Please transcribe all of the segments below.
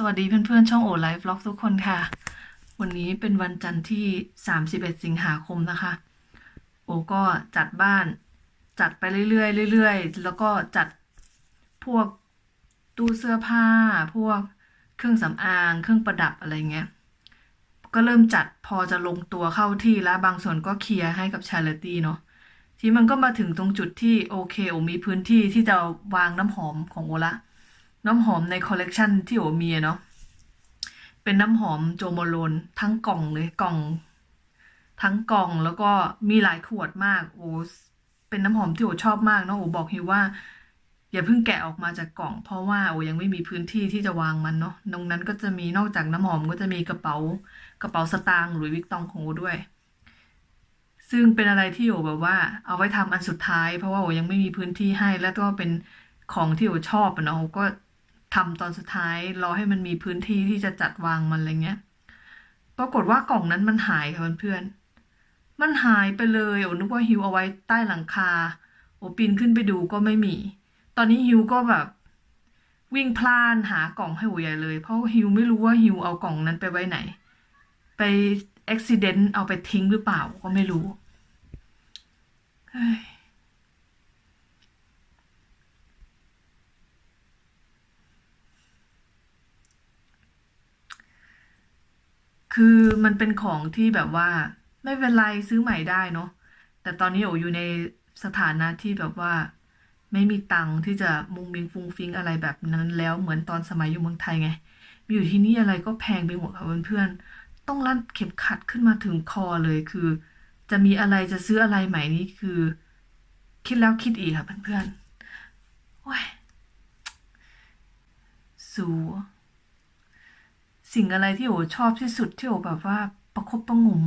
สวัสดีเพื่อนๆ ช่องโอไลฟ์ล็อกทุกคนค่ะ วันนี้เป็นวันจันทร์ที่ 31 สิงหาคมนะคะ โอก็จัดบ้าน จัดไปเรื่อยๆเรื่อยๆ แล้วก็จัดพวกตู้เสื้อผ้า พวกเครื่องสำอาง เครื่องประดับอะไรเงี้ย ก็เริ่มจัดพอจะลงตัวเข้าที่แล้วบางส่วนก็เคลียร์ให้กับชาริตี้เนาะที่มันก็มาถึงตรงจุดที่โอเคโอมีพื้นที่ที่จะวางน้ำหอมของโอละ น้ำหอมในคอลเลกชันที่โอมีอะเนาะเป็นน้ำหอมโจโมโลนทั้งกล่องเลยกล่อง ทั้งกล่องแล้วก็มีหลายขวดมากโอ้เป็นน้ำหอมที่โอชอบมากเนาะโอบอกฮิวว่า อย่าเพิ่งแกะออกมาจากกล่อง เพราะว่าโอยังไม่มีพื้นที่ที่จะวางมันเนาะตรงนั้นก็จะมีนอกจากน้ำหอมก็จะมีกระเป๋ากระเป๋าสตางค์หรือวิกตองของโอด้วย ซึ่งเป็นอะไรที่โอแบบว่า เอาไว้ทำอันสุดท้าย เพราะว่าโอยังไม่มีพื้นที่ให้ แล้วก็เป็นของที่โอชอบอะเนาะโอก็ ทำตอนสุดท้ายรอให้มันมีพื้นที่ที่จะจัดวางมันอะไรเงี้ย ปรากฏว่ากล่องนั้นมันหายค่ะเพื่อนๆมันหายไปเลยโอ้นึกว่าฮิวเอาไว้ใต้หลังคา โอ้ปีนขึ้นไปดูก็ไม่มี ตอนนี้ฮิวก็แบบ วิ่งพล่านหากล่องให้โอใหญ่เลย เพราะฮิวไม่รู้ว่าฮิวเอากล่องนั้นไปไว้ไหน ไปอุบิเหตุเอาไปทิ้งหรือเปล่าก็ไม่รู้เฮ้ย คือมันเป็นของที่แบบว่า ไม่เป็นไรซื้อใหม่ได้เนาะแต่ตอนนี้โออยู่ในสถานะที่แบบว่า ไม่มีตังค์ที่จะมุงมิงฟุงฟิงอะไรแบบนั้นแล้วเหมือนตอนสมัยอยู่เมืองไทยไงมีอยู่ที่นี่อะไรก็แพงไปหมดค่ะเพื่อนๆต้องรัดเข็มขัดขึ้นมาถึงคอเลยคือ จะมีอะไรจะซื้ออะไรใหม่นี่คือ คิดแล้วคิดอีกค่ะเพื่อนๆโอ้ยสู สิ่งอะไรที่โอชอบที่สุดที่โอแบบว่าประคบประงม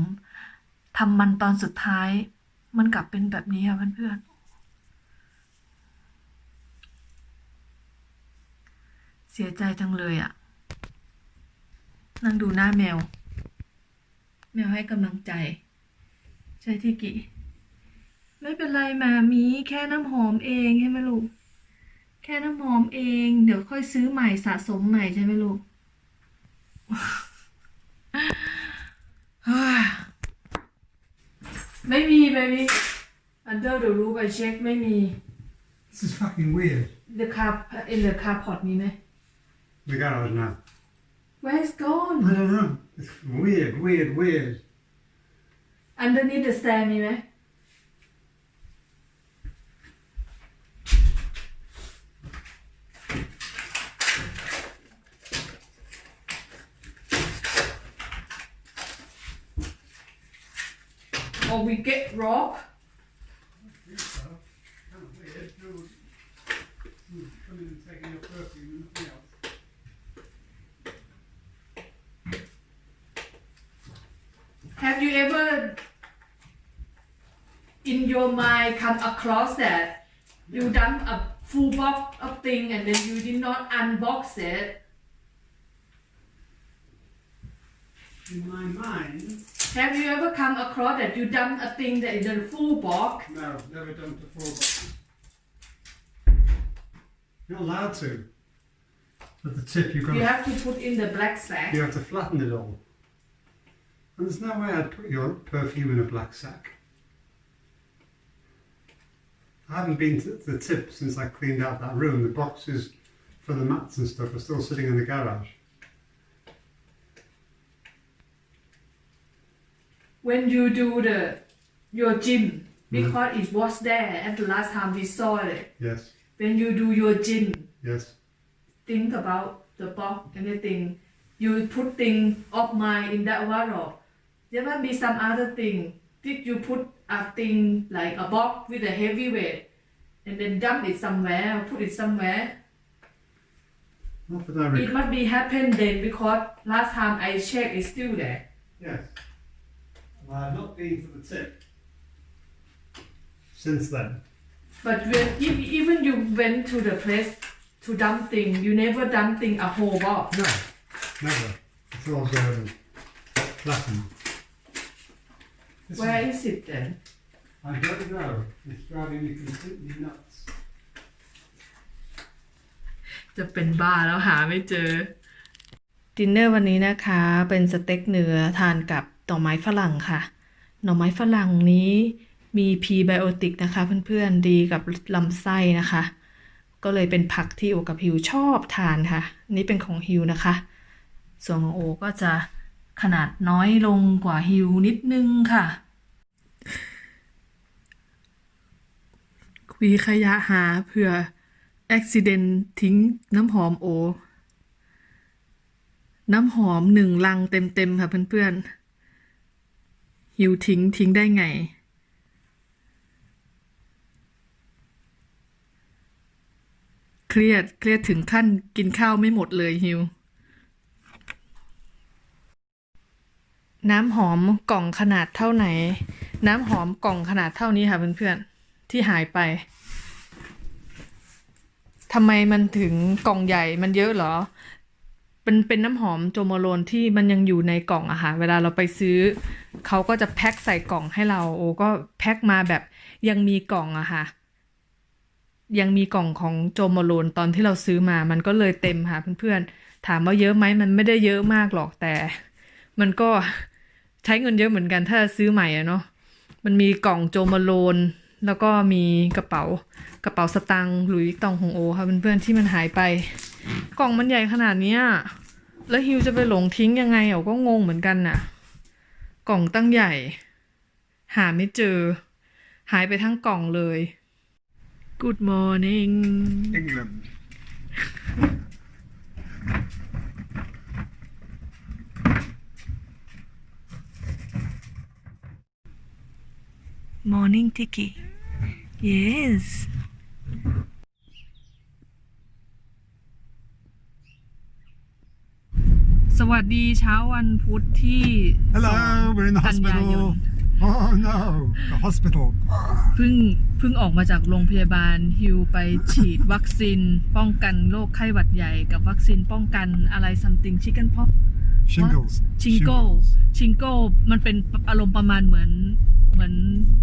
ทำมันตอนสุดท้าย มันกลับเป็นแบบนี้ค่ะเพื่อนๆเสียใจจังเลยอะนั่งดูหน้าแมว แมวให้กำลังใจ ใช่ที่กี่ไม่เป็นไรแมามีแค่น้ำหอมเองใช่ไหมลูก แค่น้ำหอมเอง เดี๋ยวค่อยซื้อใหม่สะสมใหม่ใช่ไหมลูก ไม่มี baby under the roof I check ไม่มี This is fucking weird. the car in the car pot มีไหม The garage now. where is gone I don't know. It's weird, weird, weird. underneath the stair มีไหม and nothing else. Have you ever, in your mind, come across that you dump a full box of thing and then you did not unbox it? In my mind, Have you ever come across that you dump a thing that is a full box? no, never done to four boxes. You're allowed to. At the tip, you've got You to, have to put in the black sack. you have to flatten it all. And there's no way I'd put your perfume in a black sack. I haven't been to the tip since I cleaned out that room. The boxes for the mats and stuff are still sitting in the garage. When you do the your gym, mm-hmm. because it was there at the last time we saw it. Yes, When you do your gym, yes. think about the box anything. You put thing of mine in that wardrobe there might be some other thing. Did you put a thing like a box with a heavy weight and then dump it somewhere or put it somewhere? Not that I it must be happened then because last time I checked it's still there. Yes. Well, I've not been to the tip since then. but when if, even you went to the place to dump thing you never dump thing a whole box No, never. It's all um, flattened. This where is, is it then I don't know. It's driving me completely nuts. จะเป็นบ้าแล้วหาไม่เจอ ดินเนอร์วันนี้นะคะ เป็นสเต็กเนื้อทานกับห น่อไม้ฝรั่งค่ะ หน่อไม้ฝรั่งนี้มีพีไบโอติกนะคะเพื่อนๆ ดีกับลำไส้นะคะ ก็เลยเป็นผักที่โอกับฮิวชอบทานค่ะ นี่เป็นของฮิวนะคะ ส่วนของโอก็จะขนาดน้อยลงกว่าฮิวนิดนึงค่ะคุยขยะหาเผื่ออุบิเหตุทิ้งน้ำหอมโอ น้ำหอมหนึ่งลังเต็มๆค่ะเพื่อนๆ หิวทิ้งทิ้งได้ไง เครียดเครียดถึงขั้นกินข้าวไม่หมดเลยฮิว น้ำหอมกล่องขนาดเท่าไหน น้ำหอมกล่องขนาดเท่านี้ค่ะเพื่อนๆ ที่หายไปทำไมมันถึงกล่องใหญ่มันเยอะเหรอ เป็นเป็นน้ำหอมโจโมโลนที่มันยังอยู่ในกล่องอะค่ะเวลาเราไปซื้อ เขาก็จะแพ็คใส่กล่องให้เราโอ้ก็แพ็คมาแบบยังมีกล่องอะค่ะ ยังมีกล่องของโจโมโลนตอนที่เราซื้อมา มันก็เลยเต็มค่ะเพื่อนๆ ถามว่าเยอะไหมมันไม่ได้เยอะมากหรอกแต่ มันก็ใช้เงินเยอะเหมือนกันถ้าซื้อใหม่อะเนาะมันมีกล่องโจโมโลนแล้วก็มีกระเป๋ากระเป๋าสตางค์หลุยส์ตองของโอค่ะเพื่อนๆที่มันหายไป กล่องมันใหญ่ขนาดเนี้ยแล้วฮิวจะไปหลงทิ้งยังไงเอก็งงเหมือนกันน่ะ กล่องตั้งใหญ่ หาไม่เจอ หายไปทั้งกล่องเลย Good morning England. Morning Tiki Yes วัสดีเช้าวันพุธที่ Hello, สอง we're in the กันยายน hospital. Oh no, the hospital. เพิ่งเพิ่งออกมาจากโรงพยาบาลฮิวไปฉีดวัคซีน ป้องกันโรคไข้หวัดใหญ่กับวัคซีนป้องกันอะไร something chicken pox Shingles. ชิงโก้ชิงโก้มันเป็นอารมณ์ประมาณเหมือนเหมือน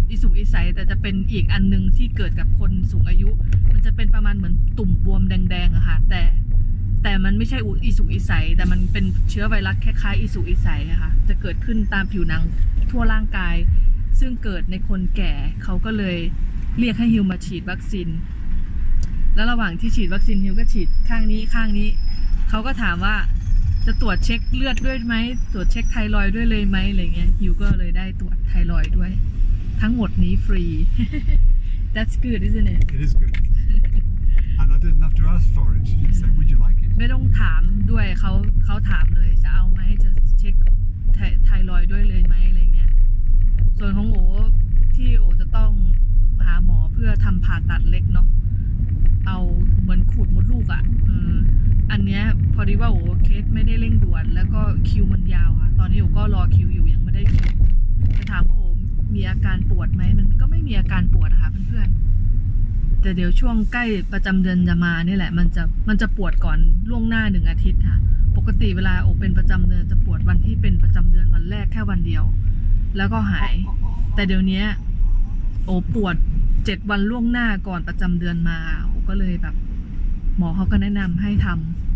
อิสุกอิสัยแต่จะเป็นอีกอันหนึงที่เกิดกับคนสูงอายุ มันจะเป็นประมาณเหมือนตุ่มบวมแดงๆอะค่ะแต่ แต่มันไม่ใช่อุอิสุกอิสัยแต่มันเป็นเชื้อไวรัสคล้ายๆอิสุกอิสัยอะค่ะจะเกิดขึ้นตามผิวหนังทั่วร่างกาย ซึ่งเกิดในคนแก่เขาก็เลยเรียกให้ฮิวมาฉีดวัคซีนแล้วระหว่างที่ฉีดวัคซีนฮิวก็ฉีดข้างนี้ข้างนี้เขาก็ถามว่าจะตรวจเช็คเลือดด้วยไหมตรวจเช็คไทรอยด้วยเลยไหมอะไรเงี้ยฮิวก็เลยได้ตรวจไทรอยด์ด้วย ทั้งหมดนี้ฟรี That's good isn't it It is good. and I didn't have to ask for it. She just said, Would you like it? ไม่ต้องถามด้วยเขาเขาถามเลยจะเอาไหมจะเช็คไทรอยด้วยเลยไหมอะไรเงี้ย ส่วนของโอที่โอจะต้องหาหมอเพื่อทำผ่าตัดเล็กเนาะเอาเหมือนขูดมดลูกอะ่ะอันเนี้ยพอดีว่าโอเคสไม่ได้เร่งด่วน แล้วก็คิวมันยาวค่ะ ตอนนี้โอก็รอคิวอยู่ยังไม่ได้คิวจะถามว่าโอมีอาการปวดไหมมันก็ไม่มีอาการปวดอะคะเพื่อนๆ แต่เดี๋ยวช่วงใกล้ประจำเดือนจะมานี่แหละ มันจะมันจะปวดก่อนล่วงหน้าหนึ่งอาทิตย์ค่ะ ปกติเวลาโอเป็นประจำเดือนจะปวดวันที่เป็นประจำเดือนวันแรกแค่วันเดียว แล้วก็หาย แต่เดี๋ยวนี้โอปวดเจ็ดวันล่วงหน้าก่อนประจำเดือนมาโอก็เลยแบบ หมอเขาก็แนะนำให้ทำ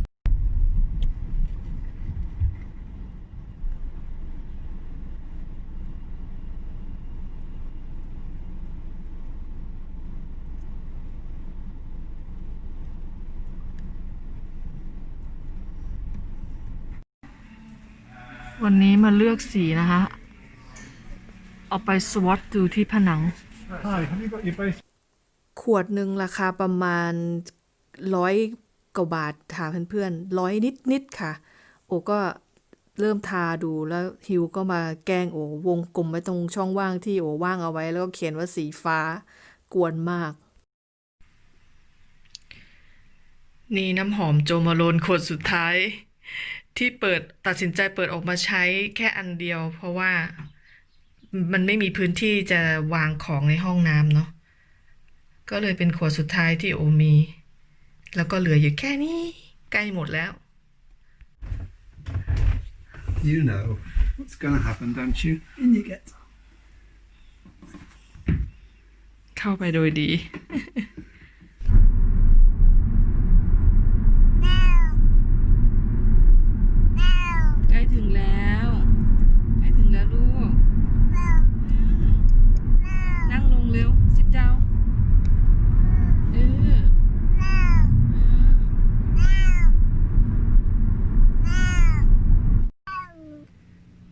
วันนี้มาเลือกสีนะคะ เอาไปสวอตดูที่ผนัง Hi, have you got your base? ขวดหนึ่งราคาประมาณร้อยกว่าบาทค่ะเพื่อนๆร้อยนิดนิดๆค่ะ โอก็เริ่มทาดูแล้วฮิวก็มาแกล้งโอวงกลมไว้ตรงช่องว่างที่โอว่างเอาไว้ แล้วก็เขียนว่าสีฟ้ากวนมาก นี่น้ำหอมโจมาโลนขวดสุดท้าย ที่เปิดตัดสินใจเปิดออกมาใช้แค่อันเดียว เพราะว่ามันไม่มีพื้นที่จะวางของในห้องน้ำเนาะก็เลยเป็นขวดสุดท้ายที่โอมี แล้วก็เหลืออยู่แค่นี้ใกล้หมดแล้ว You know what's going to happen, don't you? In you get. เข้าไปโดยดี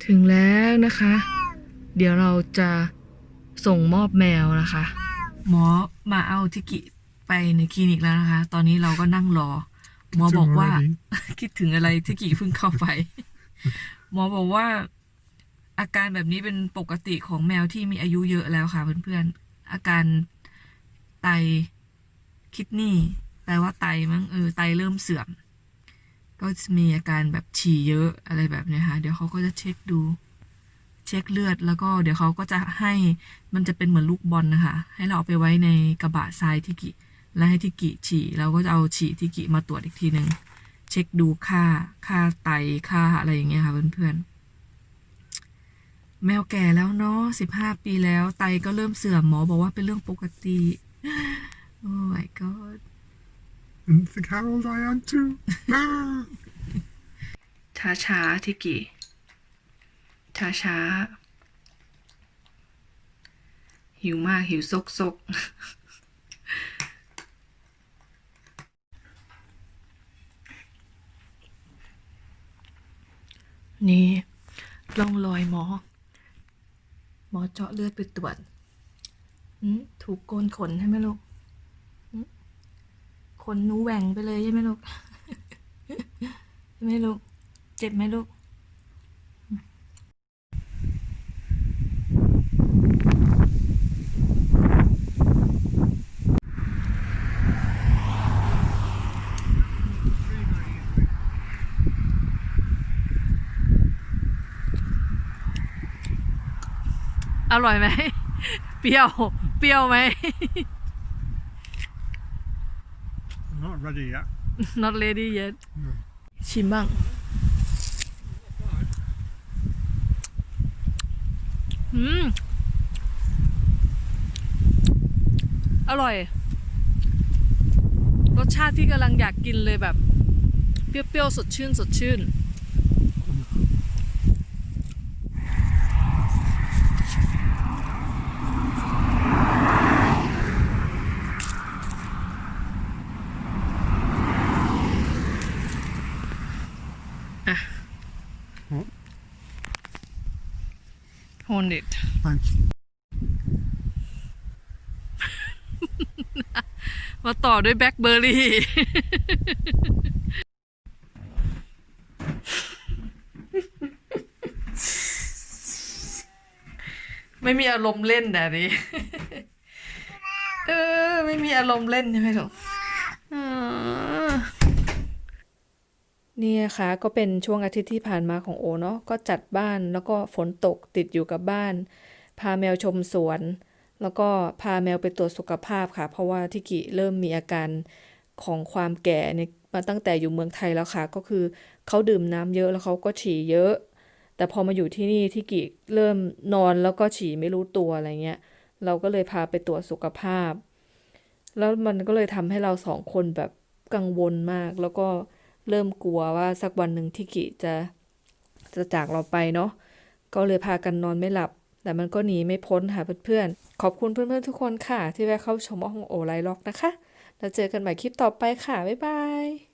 ถึงแล้วนะคะ เดี๋ยวเราจะส่งมอบแมวนะคะ หมอมาเอาทิกิไปในคลินิกแล้วนะคะ ตอนนี้เราก็นั่งรอ หมอบอกว่า คิดถึงอะไรทิกิเพิ่งเข้าไป หมอบอกว่า อาการแบบนี้เป็นปกติของแมวที่มีอายุเยอะแล้วค่ะเพื่อนๆ อาการไตคิดนี่แปลว่าไตมั้งเออไตเริ่มเสื่อม ก็จะมีอาการแบบฉี่เยอะอะไรแบบนี้ค่ะ เดี๋ยวเขาก็จะเช็คดู เช็คเลือดแล้วก็เดี๋ยวเขาก็จะให้มันจะเป็นเหมือนลูกบอลนะคะ ให้เราเอาไปไว้ในกระบะทรายทิกิ แล้วให้ทิกิฉี่เราก็จะเอาฉี่ทิกิมาตรวจอีกทีหนึ่งเช็คดูค่าค่าไตค่าอะไรอย่างเงี้ยค่ะเพื่อนๆแมวแก่แล้วเนาะสิบห้าปีแล้วไตก็เริ่มเสื่อมหมอบอกว่าเป็นเรื่องปกติ โอ้ my god And think how old I am too. ช้าช้าๆทิกิช้าช้าๆหิวมากหิวซกซก นี่ร่องรอยหมอ หมอเจาะเลือดไปตรวจอืมถูกโกนขนใช่ไหมลูกอืม ขนหนูแหว่งไปเลยใช่ไหมลูกใช่ไหมลูก เจ็บไหมลูกอร่อยไหม เปรี้ยว เปรี้ยวไหม Not ready yet. not ready yet ชิมบ้าง อืม อร่อย รสชาติที่กำลังอยากกินเลยแบบ เปรี้ยวๆ สดชื่น สดชื่น Hold it Thanks. มาต่อด้วยแบล็คเบอร์รี่ ไม่มีอารมณ์เล่นแบบนี้เออ ไม่มีอารมณ์เล่นใช่ไหมลูกเอ นี่นะคะก็เป็นช่วงอาทิตย์ที่ผ่านมาของโอเนาะก็จัดบ้านแล้วก็ฝนตกติดอยู่กับบ้าน พาแมวชมสวน แล้วก็พาแมวไปตรวจสุขภาพค่ะ เพราะว่าทิกิเริ่มมีอาการของความแก่เนี่ยมาตั้งแต่อยู่เมืองไทยแล้วค่ะ ก็คือเขาดื่มน้ำเยอะแล้วเขาก็ฉี่เยอะ แต่พอมาอยู่ที่นี่ทิกิเริ่มนอนแล้วก็ฉี่ไม่รู้ตัวอะไรเงี้ยเราก็เลยพาไปตรวจสุขภาพ แล้วมันก็เลยทำให้เราสองคนแบบกังวลมากแล้วก็ เริ่มกลัวว่าสักวันหนึ่งทิกิจะจะจากเราไปเนาะก็เลยพากันนอนไม่หลับ แต่มันก็หนีไม่พ้นค่ะเพื่อนๆ ขอบคุณเพื่อนๆทุกคนค่ะ ที่แวะเข้าชมห้องโอไลล็อกนะคะ แล้วเจอกันใหม่คลิปต่อไปค่ะ บ๊ายบาย